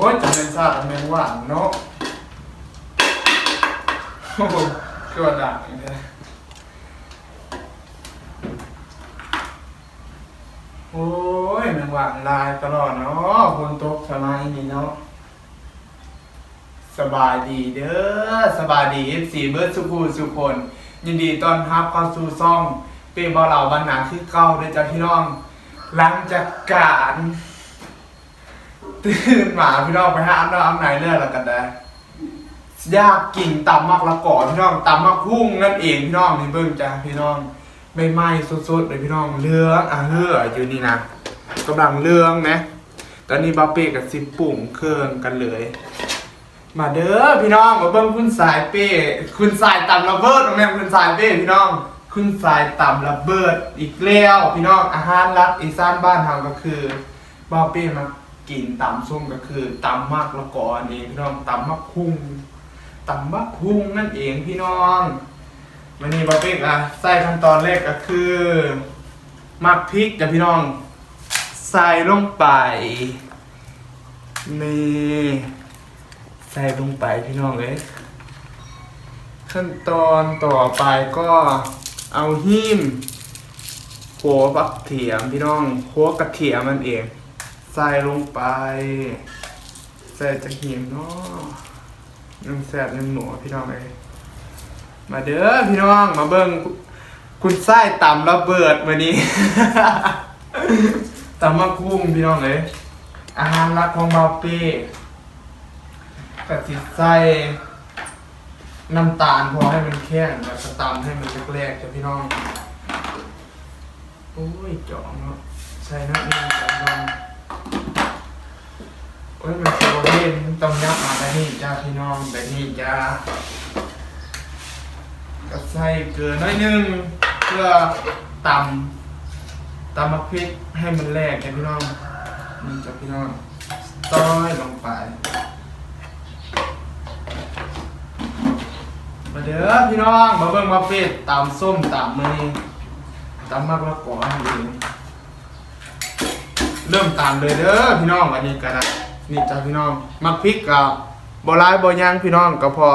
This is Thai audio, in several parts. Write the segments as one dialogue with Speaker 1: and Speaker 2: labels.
Speaker 1: อ้ยจะเป็นซาดแมงว่านเนาะโอ้โหคือว่าด่างเลยโอ้ยแมงว่านลายตลอดเนาะคนตกสมัยนี้เนาะสบายดีเด้อสบายดีสีเบิร์ดสุขูสุคน ยินดีต้อนรับเข้าสู่ซ่อง เป้บอเหล่าบันหนาคือเก่าเด้อจ้าพี่น้อง หลังจากการ ตื่นมาพี่น้องไปหาน้ำไหนเลือดแล้วกันได้ยากกินตำมักละก่อพี่น้องตำมักพุ่งนั่นเองพี่น้องนี่เบิ่งจ้าพี่น้องไม่ไหม้สดๆเลยพี่น้องเลืองอะเฮืออยู่นี่นะกำลังเลืองนะตอนนี้บาเป้กับซิปปุ่งเครื่องกันเลย มาเด้อพี่น้องมาเบิ่งคุณสายเป้คุณสายตำระเบิดแม่คุณสายเป้พี่น้อง คุณสายตำระเบิดอีกแล้วพี่น้องอาหารรักอีสานบ้านเฮาก็คือบ่าเป้มา กินตำส้มก็คือตำมากละกออันนี้พี่น้องตำมักคุ้งตำมักคุ้งนั่นเองพี่น้องวันนี้บ่าวเป้อะใส่ขั้นตอนแรกก็คือมักพริกจ้ะพี่น้องใส่ลงไปนี่ใส่ลงไปพี่น้องเอ้ยขั้นตอนต่อไปก็เอาหิมโขบักเถียมพี่น้องโขกระเทียมมันเอง ใส่ลงไป ใส่จะหิมเนาะยังแสบยังหนัวพี่น้องเลยมาเด้อพี่น้องมาเบิ่งคุณไส้ต่ำระเบิดวันนี้ตำมะคุ้งพี่น้องเลย อาหารรักของบาเป้กะติใส่น้ำตาลพอให้มันแข็งแล้วก็ตำให้มันแรกๆจ้ะพี่น้อง โอ้ยจองเนาะใส่น้ำมันจอง โอ้ยมันโซเล่นต้องยับมาแบบนี้จ้าพี่น้องแบบนี้จ้าก็ใส่เกลือน้อยหนึงเพื่อตำตำมะพริกให้มันแรกจ้ะพี่น้องนี่จ้ะพี่น้องต้อยลงไปมาเด้อพี่น้องมาเบิ่งมาเป็ดตำส้มตำมือนี้ตำมากละก่อนเองเริ่มตำเลยเด้อพี่น้องวันนี้กันนะ นี่จ้าพี่น้องมักพริกกับบ่ร้ายบ่ย่างพี่น้องก็พอ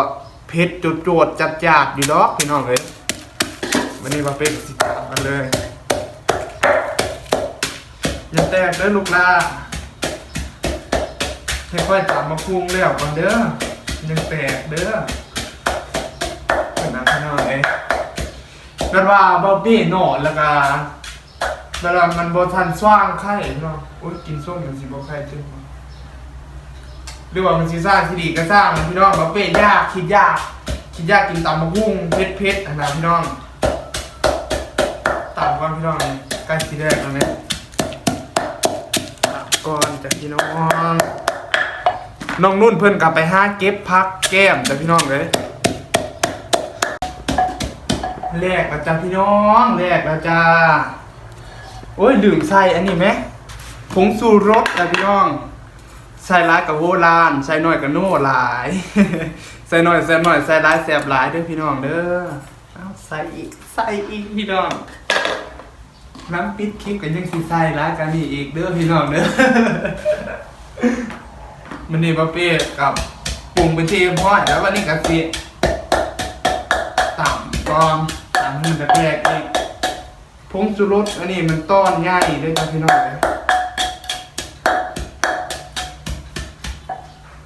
Speaker 1: เผ็ดจุดจวดจัดจาดอยู่ดอกพี่น้องเลยวันนี้มาเป็ดสิตามกันเลยอย่าแตกเด้อลูกลาค่อยๆตำมาพุงแล้วก่อนเด้อยังแตกเด้อเป็นนักขนาดเอ้แบบว่าบอบบี้นอนแล้วก็เวลามันบทันสว่างไข่เนาะโอ้ยกินส้มมันสิบ่ไข่จึง หรือว่ามันสิสร้าที่ดีก็สร้างพี่น้องบอบบี้ยากคิดยากคิดยากกินตำมะกุ้งเผ็ดเผ็ดๆอันนั้นพี่น้องตำก่อนพี่น้องใกล้สิแรกแล้วเนี่ยตำก่อนจากพี่น้องน้องนุ่นเพิ่นกลับไปห้าเก็บพักแก้มจากพี่น้องเลยแลกแล้วจ้าพี่น้องแลกแล้วจ้าโอ้ยดื่มใส่อันนี้ไหมผงสูรสจ้าพี่น้อง ใส่ร้ายกับโวลานใส่หน่อยกับโน่หลาย ใส่หน่อยใส่หน่อยใส่ร้ายแสบหลายเด้อพี่น้องเด้อเอาใส่อีกใส่อีกพี่น้องน้ำปิดคลิปกันยังสีใส่ร้ายกันนี่อีกเด้อพี่น้องเด้อมันนี่ปะเป้กับปรุงเป็นที่เรียบร้อยแล้ววันนี้กับสีต่ำก่อนต่ำมันแรกอีกผงชูรสอันนี้มันต้อนง่ายด้วยครับพี่น้องเลย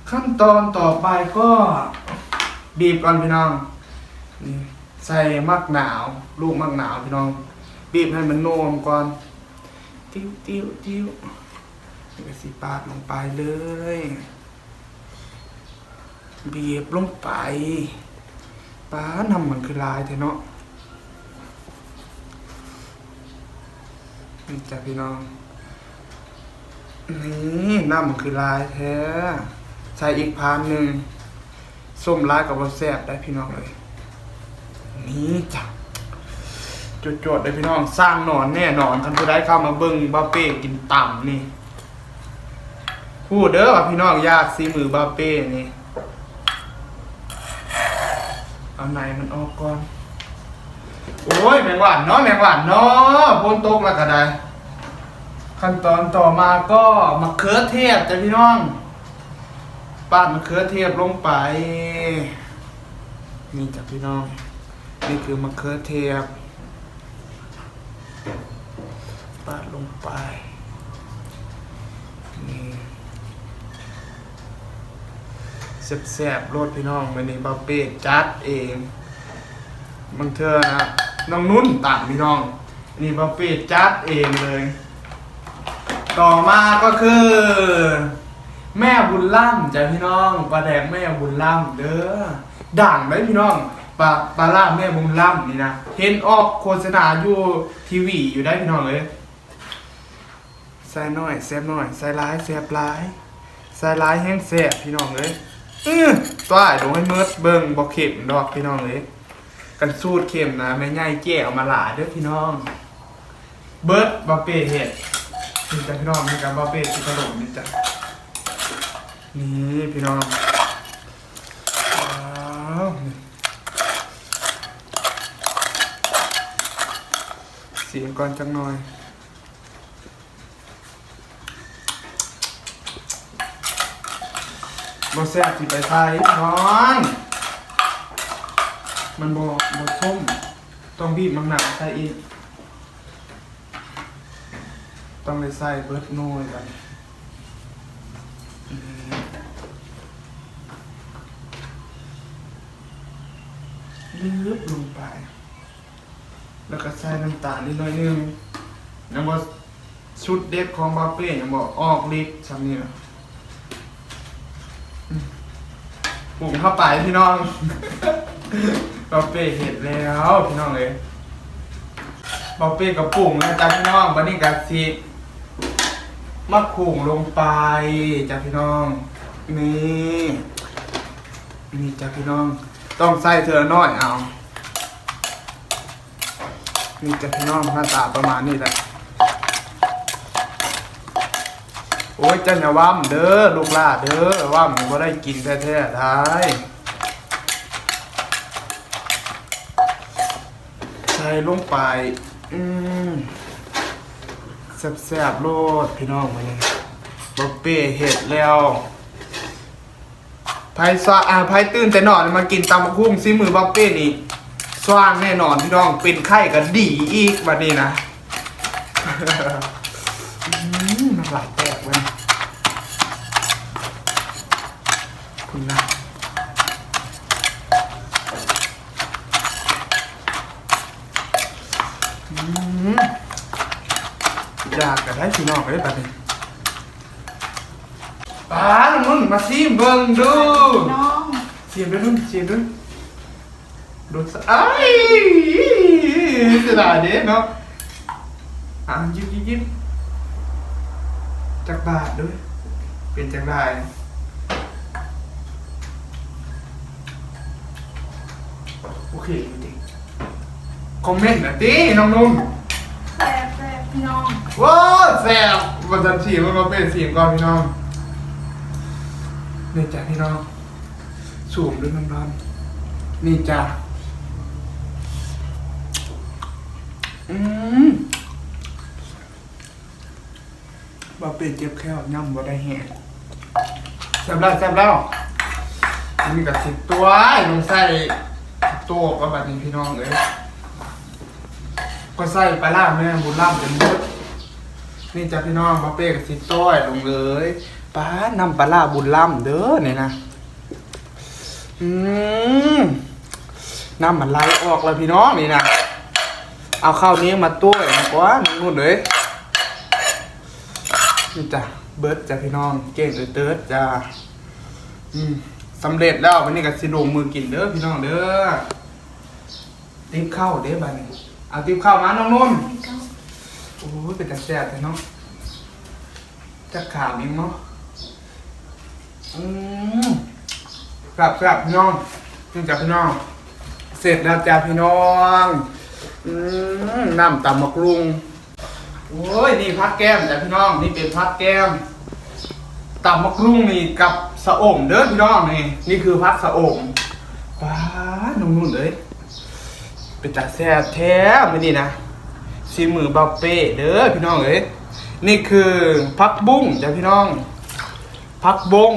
Speaker 1: ขั้นตอนต่อไปก็บีบก่อนพี่น้องใส่มักหนาว ลูกมักหนาวพี่น้อง บีบให้มันนวมก่อน ติ้วติ้วติ้วก็สิปาดลงไปเลย บีบลงไปป้านำมันคือลายแท้เนาะนี่จ้ะพี่น้อง นี่น้ำมันคือลายแท้ ใส่อีกพานหนึ่งส้มลายกับบะแซบได้พี่น้องเลย นี่จ้ะจุดจดๆเลยพี่น้องสร้างหนอนแน่นอนคันผู้ใดเข้ามาเบิ่งบาเป้กินต่ำนี่พูดเด้อพี่น้องยากซีมือบาเป้นี่เอาในมันออกก่อนโอ้ยแมงหวานเนาะแมงหวานเนาะพ้นตกแล้วก็ได้ ขั้นตอนต่อมาก็มะเขือเทศจ้ะพี่น้อง ปาดมะเขือเทศลงไป นี่จ้ะพี่น้อง นี่คือมะเขือเทศปาดลงไปนี่แซ่บๆรสพี่น้องวันนี้บาเป้จัดเองบางเธอนะน้องนุ่นตัดพี่น้องนี่บาเป้จัดเองเลย ต่อมาก็คือ แม่บุญล่ำจ้ะพี่น้องปลาแดงแม่บุญล่ำเด้อด่างไหมพี่น้องปลาปลาล่าแม่บุญล่ำนี่นะเห็นออกโฆษณาอยู่ทีวีอยู่ได้พี่น้องเลยใส่หน่อยแซ่บหน่อยใส่ร้ายแซ่บร้ายใส่ร้ายแห้งแซ่บพี่น้องเลยอื้อตัวไอ้ดงให้เมิดเบิ่งบ่เข็มดอกพี่น้องเลยกันสูตรเข็มนะแม่ใหญ่แก้เอามาหลาเด้อพี่น้อง เบิร์ดบาเป้เห็ดนี่จ้ะพี่น้องมีการบาเป้ที่ขนมนี่จ้ะ นี่พี่น้องว้าวเสียงก่อนจังหน่อยบ่แซ่บสิไปไทยนอนมันบ่บ่ส้ม ต้องบีบมันหนักใส่อีก ต้องได้ใส่เบิร์ดโน่ยกันอืม ลืบลงไป แล้วก็ใส่น้ำตาลนิดหน่อยนึงยังบ่ชุดเด็ดของบาเป้ยังบ่ออกฤทธิ์ซำนี้นะปรุงเข้าไปพี่น้องบอเป้เห็ดแล้วพี่น้องเลยบอเป้กับปรุงนะจ๊ะพี่น้องวันนี้กับซีมะขุ่งลงไปจ้ะพี่น้อง นี่ นี่จ้ะพี่น้อง ต้องใส่เธอน้อยเอานี่จ้ะพี่น้องหน้าตาประมาณนี้แหละโอ้ยจันอย่าว่ำเด้อลูกหล่าเด้อว่ำก็ได้กินแท้ๆท้ายใส่ลงไป อืมแซ่บๆโลดพี่น้องมาเลยบอเป้เห็ดแล้ว ไพ่สว่างอ่าไพ่ตื่นแต่นอนมากินตำบักหุ่งซิมือบอเป้นี่สว่างแน่นอนพี่น้องเป็นไข้กันดีอีกวันนี้นะน้ำลายแตกเว้ยคุณนะอยากกระได้พี่น้องเลยปัดนี้ ป้าลุงนุ่นมาซีมเบิ่งดู
Speaker 2: น้อง
Speaker 1: ซีมด้วยนุ่นซีมด้วยดูสะไอ้ายเสียดายเด้เนาะอะยิบยิบยิบจักบาทด้วย เป็นจักได้โอเคจริงคอมเมนต์นะตีน้องนุ่ม
Speaker 2: แซ่บแซ่บพี่น้อง
Speaker 1: ว้าวแซ่บวันจันทร์สีมันก็เป็นสีก่อนพี่น้อง นี่จ้ะพี่น้องสูมด้วยน้ำร้อนนี่จ้ะอืมบ่เป็นเจ็บแค่ย่ำบ่ได้แห้งแซ่บแล้วแซ่บแล้วอันนี้ก็สิบตัวลงใส่โต๊ะก็แบบนี้พี่น้องเลยก็ใส่ปลาล่าแม่บุญล่ำจนหมดนี่จ้ะพี่น้องบ่เป้กับสิต้อยลงเลย ป้านำปลาล่าบุญล่ำเด้อเนี่ยนะอืมน้ำมันไหลออกแล้วพี่น้องนี่นะเอาข้าวนี้มาต้วยมากกว่าน้องนุ่นเลยนี่จ้ะเบิร์ดจ้ะพี่น้องเก่งเออเติร์ดจ้ะอืมสำเร็จแล้ววันนี้ก็สิลงมือกินเด้อพี่น้องเด้อติ๊บข้าวเด้อบัดนี้เอาติ๊บข้าวมาน้องนุ่นโอ้ยเป็นแต่แซ่บเลยเนาะจะขาวนิ่งเนาะ อืมกลับกลับพี่น้องนี่จ้ะพี่น้อง เสร็จแล้วจ้ะพี่น้องอืมน้ำตำมะกรุงโอ้ยนี่พักแก้มจ้ะพี่น้องนี่เป็นพักแก้มตับมะกรุงนี่กับสะอมเด้อพี่น้องนี่นี่คือพักสะอมป้านุ่มๆเลยเป็นตาแซ่บแท้ไม่นี่นะซีมือบาเป้เด้อพี่น้องเอ้ยนี่คือพักบุ้งจ้ะพี่น้อง พักบง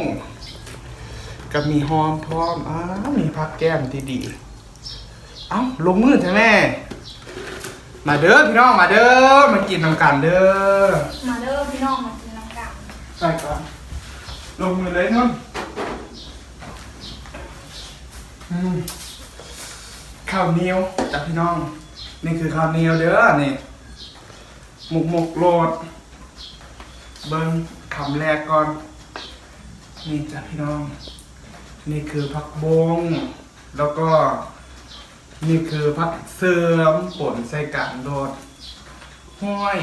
Speaker 1: กับมีหอมพร้อมอ้าวมีพักแก้มที่ดี เอ้าลงมือใช่ไหมมาเด้อพี่น้องมาเด้อมากินน้ำกันเด้อ
Speaker 2: มาเด้อพี่น้องมากินน้ำกัน
Speaker 1: ใส่ก่อนลงมือเลยนุ่นอืมข้าวเหนียวจากพี่น้อง นี่คือข้าวเหนียวเด้อนี่หมกหมกโลด เบิ้งคำแรกก่อน นี่จ้ะพี่น้อง นี่คือผักบง แล้วก็ นี่คือผักเสื่อมป่นใส่กันโดดห้อย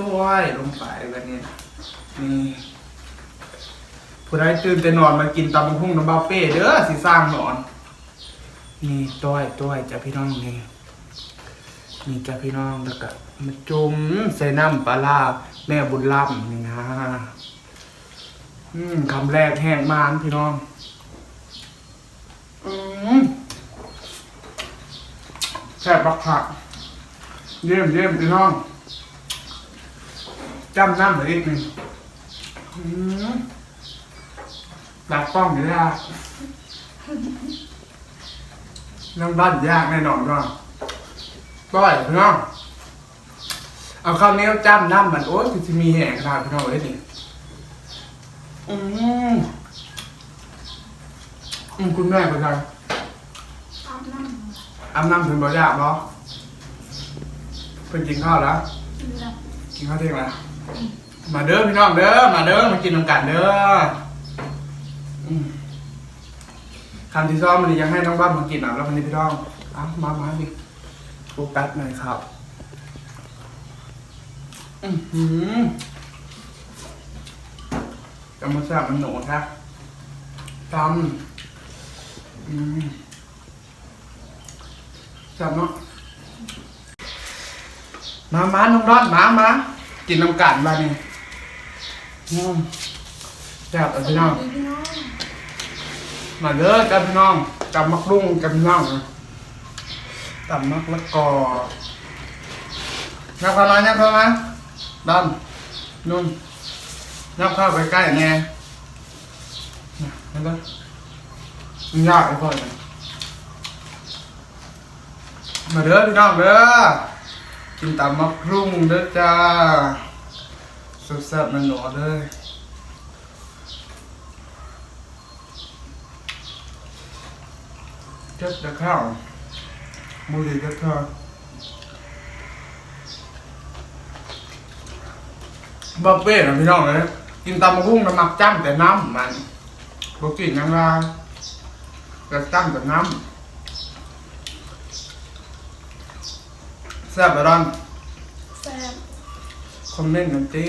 Speaker 1: ต้วยลงไปแบบนี้นี่ผู้ใดตื่นแต่นอนมากินตำบักหุ่งน้ำบาเป้เด้อสิสร้างนอน นี่ต้วยต้วยจ้ะพี่น้องนี่นี่จ้ะพี่น้องแล้วก็มาจุ่มใส่น้ำปลาร้าแม่บุญล่ำนี่นะอืมคำแรกแห้งมานพี่น้อง อืม แซ่บบักผักเยี่ยมเยี่ยมพี่น้องจำน้ำเหลืออีกหนึ่งอืมดักป้องอยู่ยากน้ำบ้านยากแน่นอนก็ก้อยพี่น้องเอาข้าวเหนียวจ้ำน้ำมันโอ้ยจะมีแห้งขนาดพี่น้องเลยนี่อืมอืมคุณแม่เป็นไง
Speaker 2: อาบน้
Speaker 1: อาบน้ำถึงบ่อยากบ่เพิ่นกินข้าวแล้วำ
Speaker 2: กินน้
Speaker 1: กินข้าวเที่ยงแล้ว มาเด้อพี่น้องเด้อ มาเด้อ มากินน้ำกันเด้ออืมคำที่ซ้อมมันยังให้น้องบ้านมากินอะแล้ววันนี้พี่น้องเอ้ามามาดิโฟกัสหน่อยครับ อือหือจะมาแซ่บมันหนูครับตำอืม แซ่บเนาะมามาน้องรอดมามากินน้ำกันบ้านี่อืมแซ่บเอาำพี่น้อง
Speaker 2: สวัสดีพี่น้อง
Speaker 1: มาเด้อจ้าพี่น้องจำมักรุ่งจำพี่น้องจำมักละกอนับเข้ามานับเข้ามาดันนุ่นนับเข้าไปใกล้แน่นะนั่นก็ยากไอ้พ่อเนี่ย มาเด้อพี่น้องเด้อกินตำมักรุ่งเด้อจ้าสุดแซ่บมันหนอเลยเจ็ดจะข้าวมือดีเจ็ดข้าวบะเป้นะพี่น้องเลยกินตำมมะพุ่งน้ำมักจ้ำแต่น้ำมันบ่กินยังไงแต่จ้ำแต่น้ำ แซ่บไปร้อน
Speaker 2: แซ่บ
Speaker 1: คอมเมนต์กันตี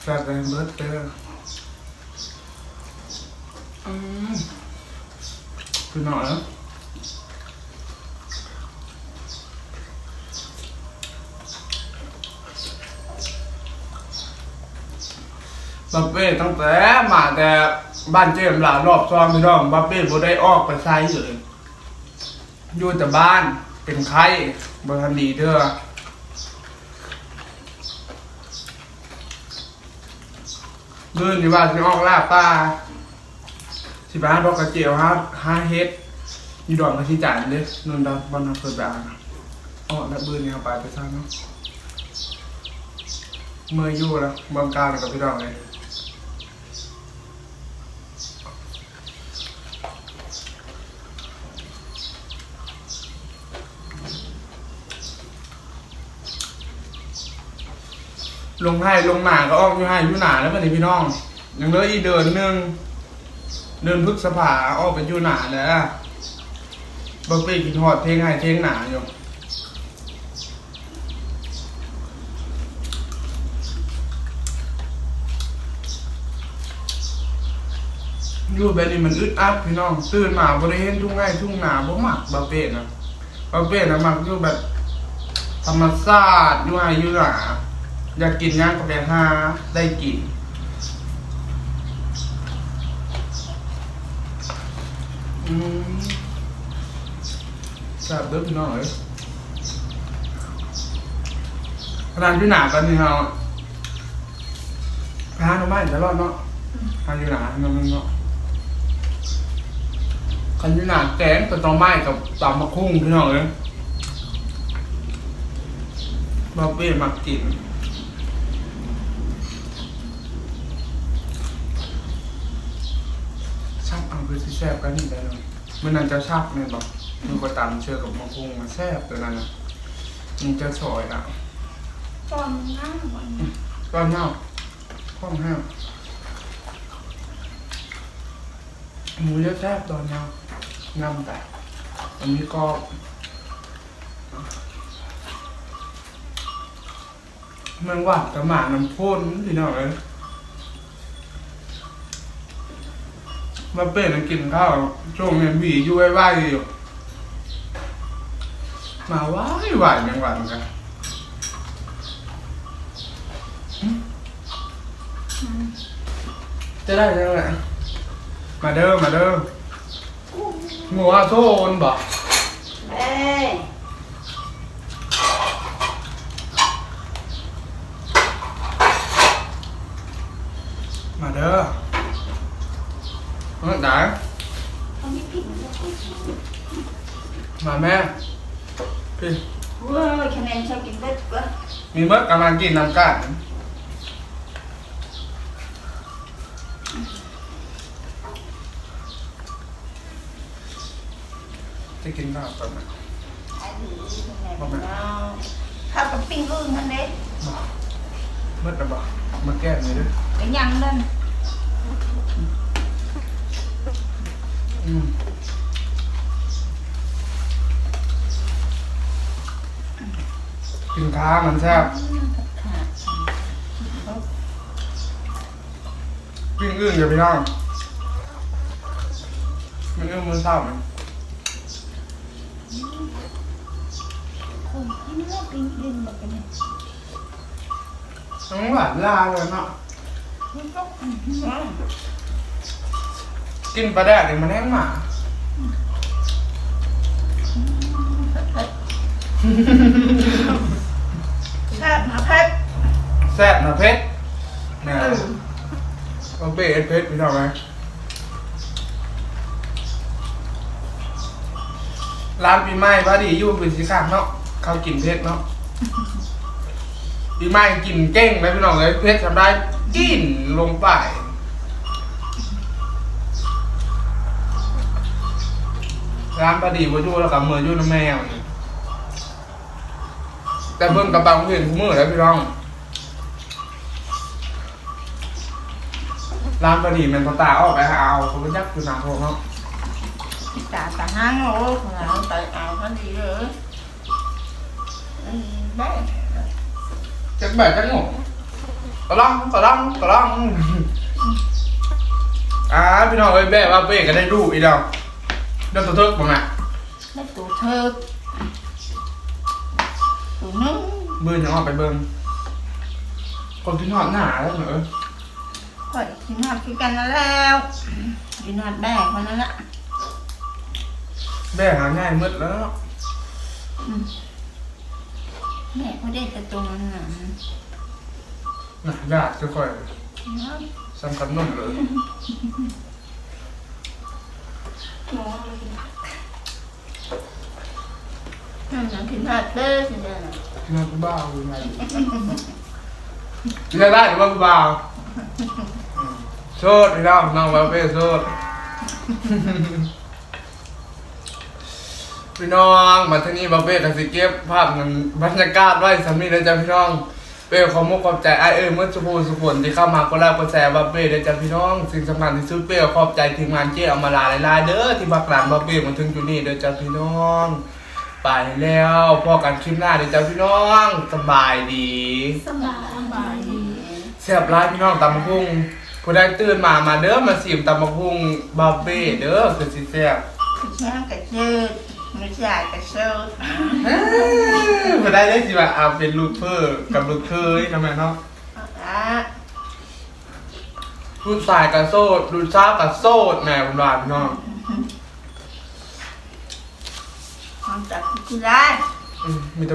Speaker 1: แฟนกันเบิร์ดเด้ออืมคือหน่อยนะบัฟเฟ่ตั้งแต่มาแต่บ้านเจมส์หลานรอบซองพี่น้องบัฟเฟ่บ่ได้ออกไปใช้เลยอยู่แต่บ้านเป็นไข้ บทันดีเด้อเดินอยู่ว่าสิออกล่าป้าสิบ้านดอกกระเจียวฮะห้าเฮ็ดอยู่ดอนกระชิจานเด้นนดอนบอลนักเปิดบานอ๋อแล้วเบืนเนี่ยเอาไปไปสร้างเนาะเมื่ออยู่แล้วบางการกับพี่ดอกเลย ลงให้ลงหนาก็ออกอยู่ให้อยู่หนาแล้วบัดนี้พี่น้อง ยังเหลืออีกเดินหนึงเดินพฤษภาออกไปอยู่หนาแล้วบักไปกินฮอดเทงให้เทงหนาอยู่อยู่แบบนี้มันอึดอัดพี่น้องตื่นมาบ่ได้เห็นทุ่งไร่ทุ่งนาบ่มักบาเป็ดนะบาเป็ดนะมักอยู่แบบธรรมชาติอยู่ไห้อยู่หนา อยากกินย่างก็ไปหาได้กินอืมแซ่บเด้อพี่น้องเอ้ยขนาดอยู่หนากันนี่เฮาไปหาหน่อไม้ตลอดเนาะหาอยู่หนาเนาะเนาะคันที่หนาแกงกับตอไม้กับตำมะคุ้งพี่น้องเลยบาเป้มักกินชักเอาไปสิแซ่บกันนี่ได้เลยมันนั่นจะชักเนี่ยบอกมันก็ตำเชื่อกับมะคุ้งมาแซ่บตัวนั้นนะมันจะสอยอะ
Speaker 2: ตอนหน้าวัน
Speaker 1: ก้อนเน่าข้องห้ามหมูจะแซ่บตอนเน่างำแต่อันนี้ก็มันหวานกับหมาน้ำพ่นพี่น้องเลย มาเป็นมากินข้าวช่วงเย็นบีอยู่ไหวๆอยู่มาไหวไหวๆยังหวานกันจะได้ยังไงมาเด้อมาเด้องัวโซนบ่
Speaker 3: เอ้ย
Speaker 1: มาเด้อ มาไหน
Speaker 2: ตอนนี้ผิดมันจะพูด
Speaker 1: มาแม่ พี่
Speaker 3: เว้ยคะแนนชอบกินเบ็ดก็
Speaker 1: มีเมื่อกำลังกินน้ำกันจะกินข้าวก่อนนะ
Speaker 3: ไอ้ดีคะแนนพี่น้องข้าวกับปิ้งอึ่งนั่นเด้
Speaker 1: เมื่อตะบ่มาแก้หน่อยด้วย
Speaker 3: ก็ยังนั่น
Speaker 1: อืม กินข้าวมันแซ่บ
Speaker 3: ค่ะ
Speaker 1: ปิ้งอื่นเดี๋ยวพี่น้องมันอื่นมันเศร้าไหม
Speaker 3: คนที่เลือกปิ้งอึ่งแบบนี้
Speaker 1: น้องหวานลาเลยเนาะ
Speaker 3: มัน ก็อืมอืม
Speaker 1: กินปลาแดกเนี่ยมันแห้งหมา
Speaker 3: แซ่บนะเพชร
Speaker 1: แซ่บนะเพชรเนี่ยต้องเป๊ะเพชรพี่น้องไหมร้านปีใหม่พอดีอยู่เป็นสีขางเนาะเขากินเพชรเนาะปีใหม่กินเก้งเลยพี่น้องเลยเพชรทำได้กินลงไป ร้านปลาดีวัอยู่แล้วกับมืออยู่น้ำแมวนี่แต่เบิ่งกระปังเห็นมือแล้วพี่น้อง ร้านปลาดีมันตาออกไปหาเอาเขาไปยักอยู่หนาโทงเนาะ
Speaker 3: ตาตาห้างโอ้ขนาดตาเอาพอดีเลยอืมได้
Speaker 1: จักแบบจักงงตะล่องตะล่องตะล่องอ่าพี่น้องเอ้ยแม่ว่าเป้ก็ได้รูปอีกแล้ว เดี๋ยวตัวเทิกบ้างนะ
Speaker 3: ได้ตัวเธอตัวนึง
Speaker 1: เบิ่งยังออกไปเบิ่งคนที่นอนหนาแล้วเหรอ
Speaker 3: ข่อยกินหอดคือกันแล้วกินหอดแบ่คนนั้นละ
Speaker 1: แม่หาง่ายมืดแล้ว
Speaker 3: แม่เขาได้แต่ตัวนั้นน่ะ
Speaker 1: น่ะยากจะค่อยสำคัญนุ่นเลย
Speaker 2: หนูเลย
Speaker 3: นั่นนะกินหอดเด้อสิเด้อน่ะ
Speaker 1: ที่นอนกูบ้าอยู่ไงจะได้หรือว่ากูบ้าอืมโชดพี่น้องน้องว่าเป้โชดพี่น้องมาที่นี่บาเป้กับสิเก็บภาพมันบรรยากาศไว้สามีนะจ๊ะพี่น้อง เป้ขอมกขอบใจไอายเอ้ยเมื่อสุภูสุขนที่เข้ามากดไลค์กดแชร์บาเป้นะจ๊ะพี่น้องสิ่งสำคัญที่สุดเป้ขอบใจทีมงานเจ๊เอามาลาหลายๆเด้อที่บักหลานบาเป้มาถึงจุดนี้เด้อจ้ะพี่น้อง ไปแล้วพอกันคลิปหน้าเด้อจ้ะพี่น้องสบายดี
Speaker 2: สบาย
Speaker 3: สบายดี
Speaker 1: แซ่บร้ายพี่น้องตำมะพุงผู้ใดตื่นมามาเด้อมาสิมตำมะพุงบาเป้เด้อคือสิแซ่บ
Speaker 3: ช่างกระเจิด ไม่ใช่กระเชิด
Speaker 1: มาได้ได้สิว่าเอาเป็นลูกเพื่อกับลูกเคยทำไมเนาะ
Speaker 3: อะ
Speaker 1: รุ่นสายกับโซดรุ่นซ้ากับโซดแหม่ผมว่าพี่น้อง
Speaker 3: ทำจากกุหลาบ
Speaker 1: อืมมีแต่